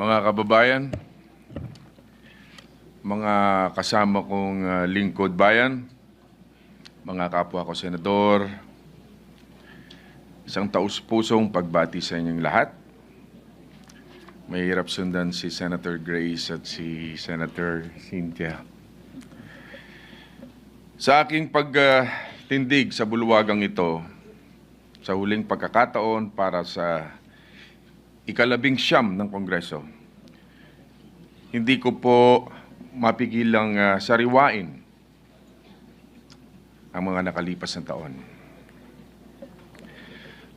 Mga kababayan, mga kasama kong uh, lingkod bayan, mga kapwa ko senador, isang taus-pusong pagbati sa inyong lahat. Mahirap sundan si Senator Grace at si Senator Cynthia. Sa aking pagtindig sa bulwagang ito, sa huling pagkakataon para sa ikalabing siyam ng Kongreso, hindi ko po mapigilang uh, sariwain ang mga nakalipas na taon.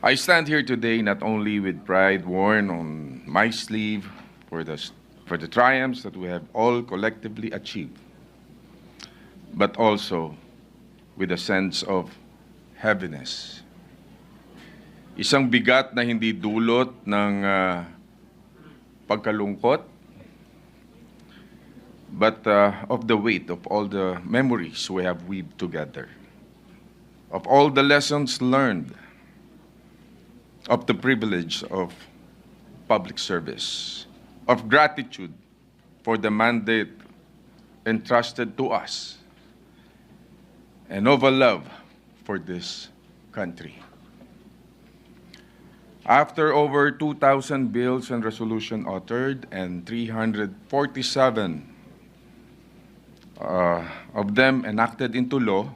I stand here today not only with pride worn on my sleeve for the, for the triumphs that we have all collectively achieved, but also with a sense of heaviness. Isang bigat na hindi dulot ng uh, pagkalungkot, but uh, of the weight of all the memories we have weaved together, of all the lessons learned, of the privilege of public service, of gratitude for the mandate entrusted to us, and of a love for this country. After over 2,000 bills and resolution authored and 347 uh, of them enacted into law,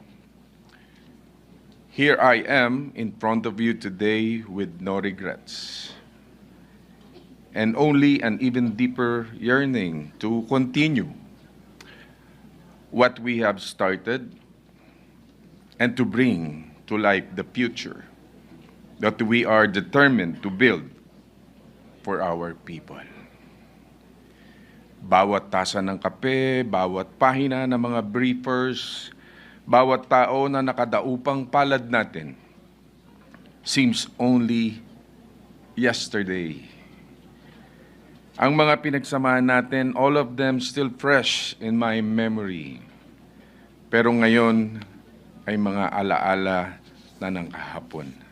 here I am in front of you today with no regrets and only an even deeper yearning to continue what we have started and to bring to life the future that we are determined to build for our people. Bawat tasa ng kape, bawat pahina ng mga briefers, bawat tao na nakadaupang palad natin seems only yesterday. Ang mga pinagsamahan natin, all of them still fresh in my memory. Pero ngayon ay mga alaala na ng kahapon.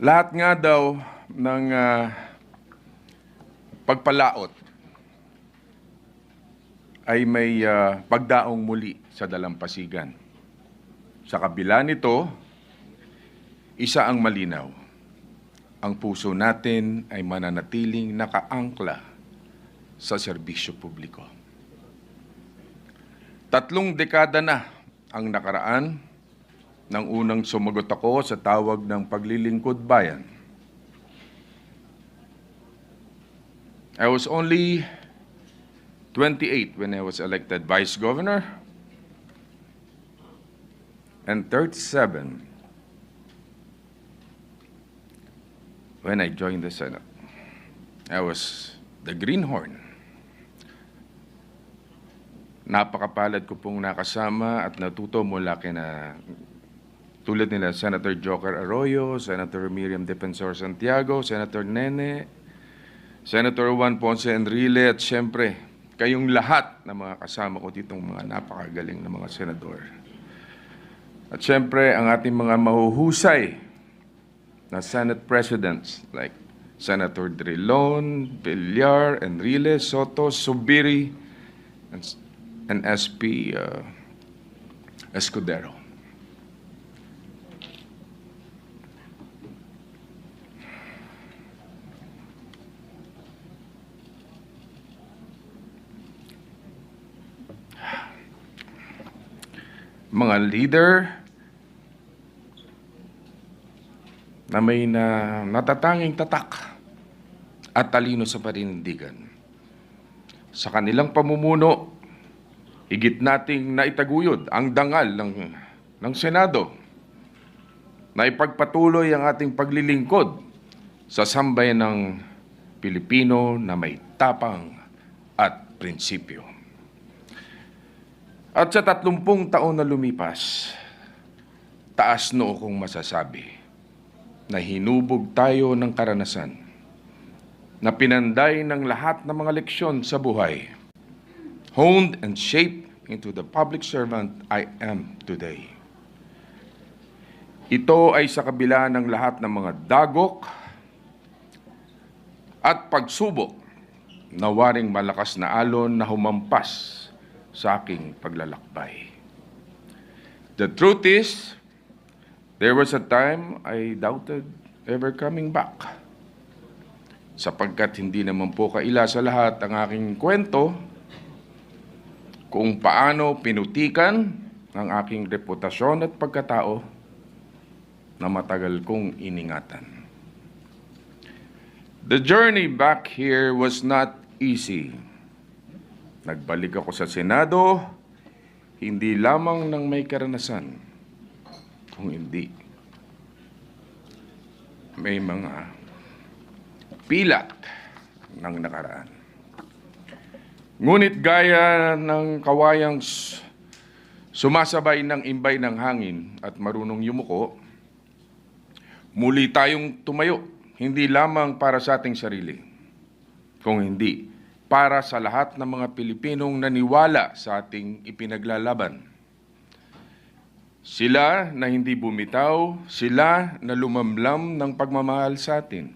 Lahat nga daw ng ah, pagpalaot ay may ah, pagdaong muli sa dalampasigan. Sa kabila nito, isa ang malinaw. Ang puso natin ay mananatiling nakaangkla sa serbisyo publiko. Tatlong dekada na ang nakaraan nang unang sumagot ako sa tawag ng paglilingkod bayan. I was only 28 when I was elected vice governor and 37 when I joined the Senate. I was the greenhorn. Napakapalad ko pong nakasama at natuto mula kina tulad nila Senator Joker Arroyo, Senator Miriam Defensor Santiago, Senator Nene, Senator Juan Ponce Enrile at siyempre kayong lahat na mga kasama ko ditong mga napakagaling na mga senador. At siyempre ang ating mga mahuhusay na Senate Presidents like Senator Drilon, Villar, Enrile, Soto, Subiri, and, and SP uh, Escudero. Mga leader na may na, natatanging tatak at talino sa paninindigan. Sa kanilang pamumuno, higit nating naitaguyod ang dangal ng, ng Senado na ipagpatuloy ang ating paglilingkod sa sambayan ng Pilipino na may tapang at prinsipyo. At sa tatlumpung taon na lumipas, taas noo kong masasabi na hinubog tayo ng karanasan na pinanday ng lahat ng mga leksyon sa buhay, honed and shaped into the public servant I am today. Ito ay sa kabila ng lahat ng mga dagok at pagsubok na waring malakas na alon na humampas sa aking paglalakbay. The truth is, there was a time I doubted ever coming back. Sapagkat hindi naman po kaila sa lahat ang aking kwento kung paano pinutikan ang aking reputasyon at pagkatao na matagal kong iningatan. The journey back here was not easy. Nagbalik ako sa Senado, hindi lamang ng may karanasan, kung hindi may mga pilat ng nakaraan. Ngunit gaya ng kawayang sumasabay ng imbay ng hangin at marunong yumuko, muli tayong tumayo, hindi lamang para sa ating sarili, kung hindi para sa lahat ng mga Pilipinong naniwala sa ating ipinaglalaban. Sila na hindi bumitaw, sila na lumamlam ng pagmamahal sa atin.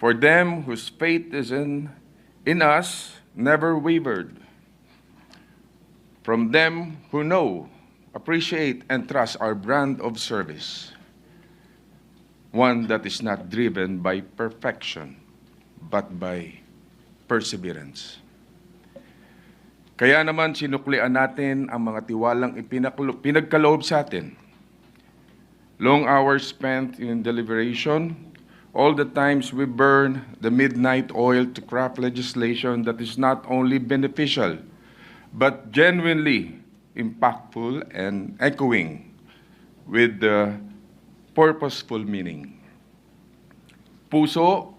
For them whose faith is in, in us never wavered. From them who know, appreciate, and trust our brand of service. One that is not driven by perfection, but by perseverance. Kaya naman sinuklian natin ang mga tiwalang pinagkaloob sa atin. Long hours spent in deliberation, all the times we burn the midnight oil to craft legislation that is not only beneficial, but genuinely impactful and echoing with the purposeful meaning. Puso,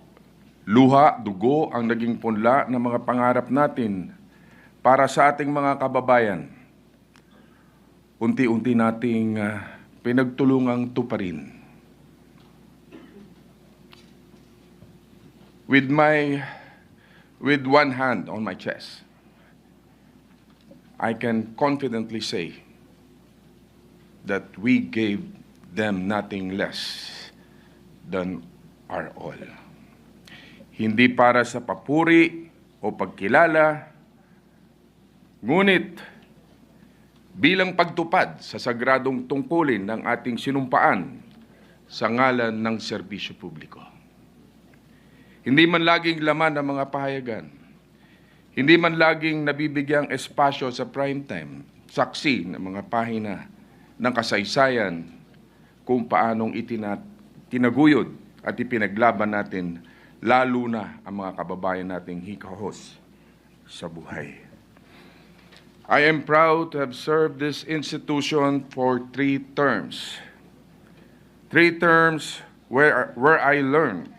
luha, dugo ang naging punla ng mga pangarap natin para sa ating mga kababayan. Unti-unti nating ah, pinagtulungang tuparin. With my with one hand on my chest, I can confidently say that we gave them nothing less than our all. Hindi para sa papuri o pagkilala, ngunit bilang pagtupad sa sagradong tungkulin ng ating sinumpaan sa ngalan ng serbisyo publiko. Hindi man laging laman ng mga pahayagan, hindi man laging nabibigyang espasyo sa prime time, saksi ng mga pahina ng kasaysayan kung paanong itinat, tinaguyod at ipinaglaban natin lalo na ang mga kababayan nating hikahos sa buhay. I am proud to have served this institution for three terms. Three terms where, where I learned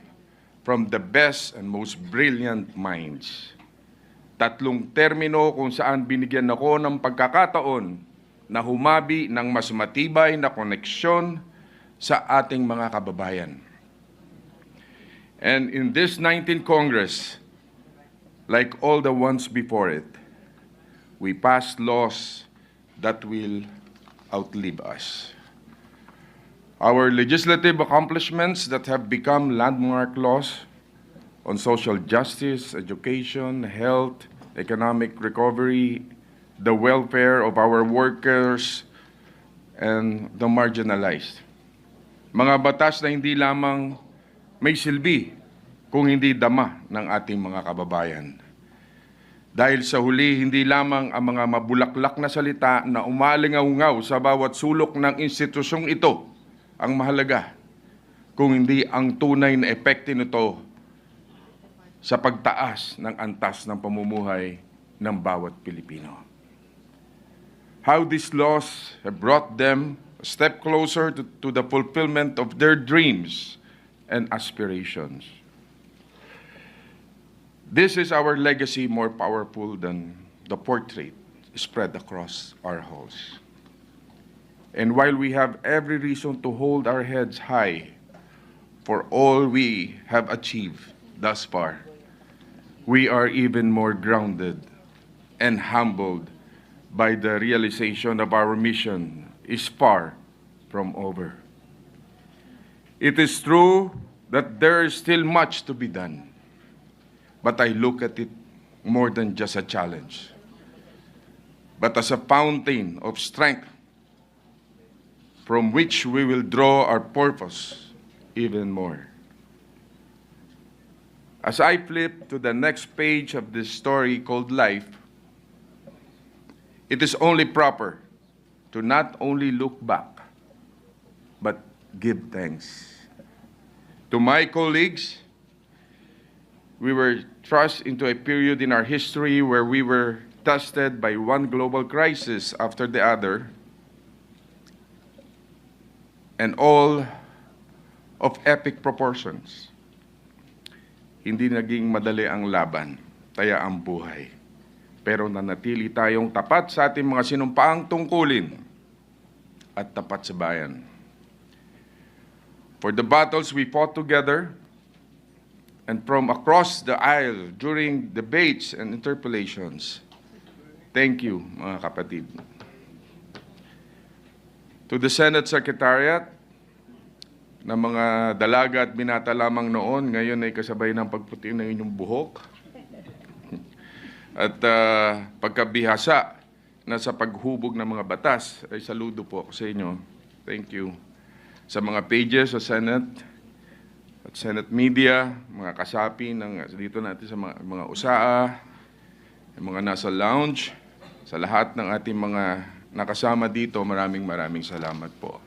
from the best and most brilliant minds. Tatlong termino kung saan binigyan ako ng pagkakataon na humabi ng mas matibay na koneksyon sa ating mga kababayan. And in this 19th Congress, like all the ones before it, we passed laws that will outlive us. Our legislative accomplishments that have become landmark laws on social justice, education, health, economic recovery, the welfare of our workers, and the marginalized. Mga batas na hindi lamang may silbi kung hindi dama ng ating mga kababayan. Dahil sa huli, hindi lamang ang mga mabulaklak na salita na umalingaw sa bawat sulok ng institusyong ito ang mahalaga, kung hindi ang tunay na epekto nito sa pagtaas ng antas ng pamumuhay ng bawat Pilipino. How these laws have brought them a step closer to, to the fulfillment of their dreams and aspirations. This is our legacy more powerful than the portrait spread across our halls. And while we have every reason to hold our heads high for all we have achieved thus far, we are even more grounded and humbled by the realization of our mission is far from over. It is true that there is still much to be done. but I look at it more than just a challenge, but as a fountain of strength from which we will draw our purpose even more. As I flip to the next page of this story called life, it is only proper to not only look back, but give thanks. To my colleagues, we were thrust into a period in our history where we were tested by one global crisis after the other, and all of epic proportions. Hindi naging madali ang laban, kaya ang buhay. Pero nanatili tayong tapat sa ating mga sinumpaang tungkulin at tapat sa bayan. For the battles we fought together and from across the aisle during debates and interpellations, thank you, mga kapatid. To the Senate Secretariat, na mga dalaga at binata lamang noon, ngayon ay kasabay ng pagputi ng inyong buhok. At ah, pagkabihasa na sa paghubog ng mga batas, ay saludo po ako sa inyo. Thank you. Sa mga pages sa Senate at Senate Media, mga kasapi ng, dito natin sa mga, mga usaa, mga nasa lounge, sa lahat ng ating mga nakasama dito, maraming maraming salamat po.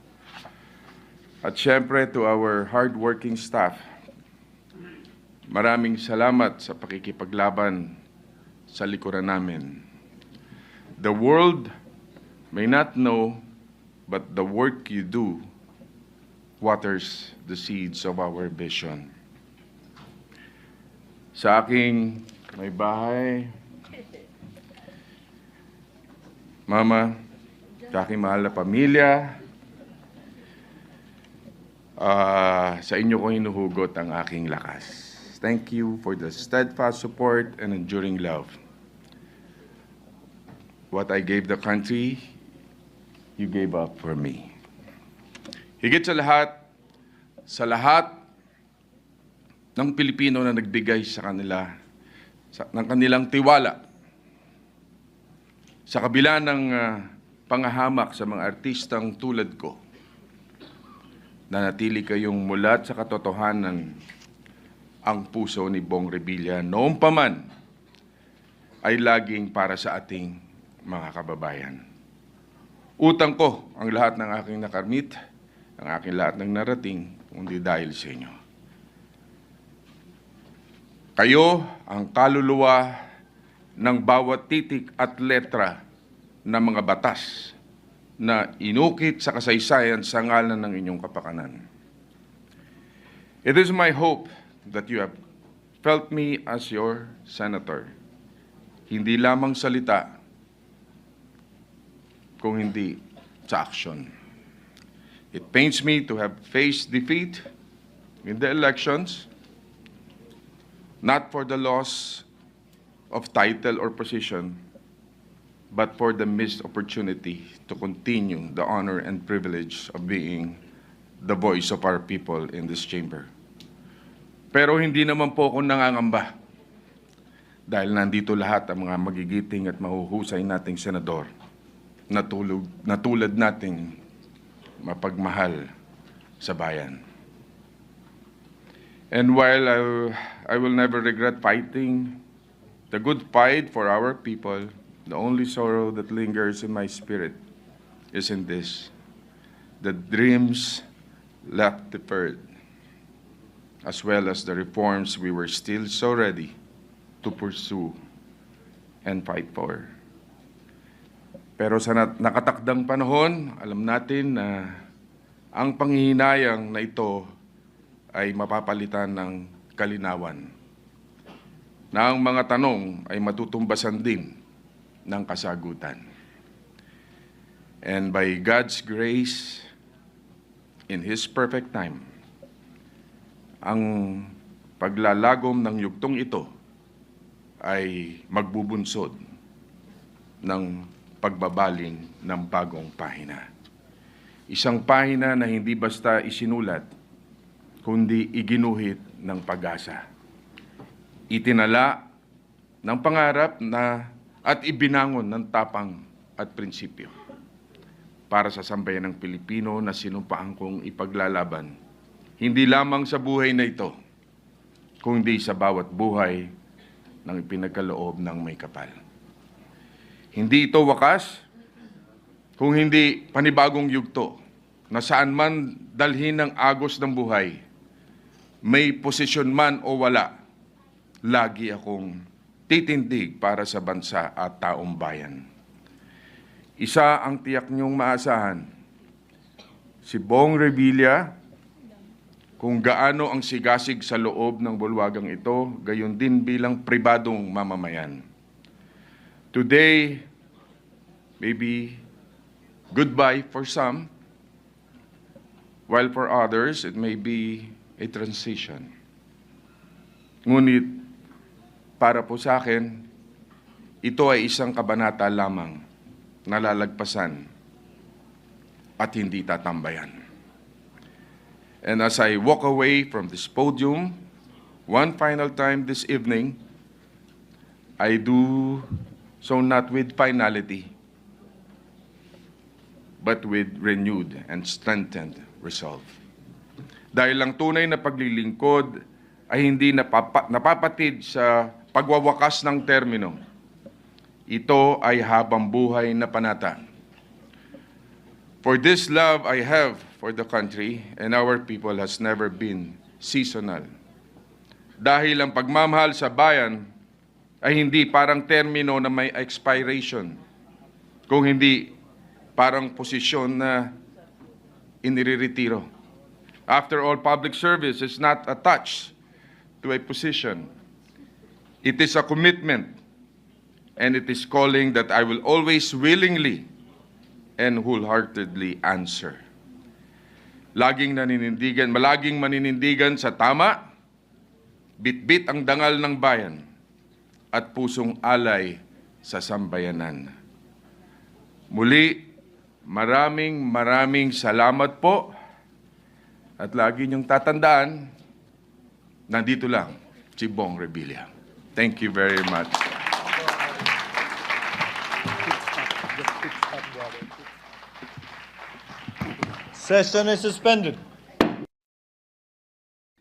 At syempre to our hardworking staff, maraming salamat sa pakikipaglaban sa likuran namin. The world may not know, but the work you do waters the seeds of our vision. Sa aking may bahay, Mama, sa aking mahal na pamilya, Ah, sa inyo ko hinuhugot ang aking lakas. Thank you for the steadfast support and enduring love. What I gave the country, you gave up for me. Higit sa lahat, sa lahat ng Pilipino na nagbigay sa kanila, sa, ng kanilang tiwala, sa kabila ng ah, pangahamak sa mga artistang tulad ko, nanatili kayong mulat sa katotohanan ang puso ni Bong Revilla noong pa man ay laging para sa ating mga kababayan. Utang ko ang lahat ng aking nakarmit, ang aking lahat ng narating, kundi dahil sa inyo. Kayo ang kaluluwa ng bawat titik at letra ng mga batas na inukit sa kasaysayan sa ngalan ng inyong kapakanan. It is my hope that you have felt me as your senator. Hindi lamang salita, kung hindi sa action. It pains me to have faced defeat in the elections, not for the loss of title or position, but for the missed opportunity to continue the honor and privilege of being the voice of our people in this chamber. Pero hindi naman po ako nangangamba dahil nandito lahat ang mga magigiting at mahuhusay nating senador na, tulog, na nating mapagmahal sa bayan. And while I, I will never regret fighting the good fight for our people, the only sorrow that lingers in my spirit is in this the dreams left deferred, as well as the reforms we were still so ready to pursue and fight for. Pero sa nakatakdang panahon, alam natin na ang panghihinayang na ito ay mapapalitan ng kalinawan. Na ang mga tanong ay matutumbasan din ng kasagutan. And by God's grace, in His perfect time, ang paglalagom ng yugtong ito ay magbubunsod ng pagbabaling ng bagong pahina. Isang pahina na hindi basta isinulat, kundi iginuhit ng pag-asa. itinala ng pangarap na at ibinangon ng tapang at prinsipyo para sa sambayan ng Pilipino na sinumpaan kong ipaglalaban. Hindi lamang sa buhay na ito, kundi sa bawat buhay ng ipinagkaloob ng may kapal. Hindi ito wakas kung hindi panibagong yugto na saan man dalhin ng agos ng buhay, may posisyon man o wala, lagi akong titindig para sa bansa at taong bayan. Isa ang tiyak niyong maasahan, si Bong Revilla, kung gaano ang sigasig sa loob ng bulwagang ito, gayon din bilang pribadong mamamayan. Today, maybe goodbye for some, while for others, it may be a transition. Ngunit, para po sa akin, ito ay isang kabanata lamang na lalagpasan at hindi tatambayan. And as I walk away from this podium, one final time this evening, I do so not with finality, but with renewed and strengthened resolve. Dahil ang tunay na paglilingkod ay hindi napapa- napapatid sa pagwawakas ng termino. Ito ay habang buhay na panata. For this love I have for the country and our people has never been seasonal. Dahil ang pagmamahal sa bayan ay hindi parang termino na may expiration, kung hindi parang posisyon na inireretiro. After all, public service is not attached to a position. It is a commitment, and it is calling that I will always willingly and wholeheartedly answer. Laging naninindigan, malaging maninindigan sa tama, bitbit ang dangal ng bayan, at pusong alay sa sambayanan. Muli, maraming maraming salamat po at lagi niyong tatandaan, nandito lang si Bong Revilla. Thank you very much. Session is suspended.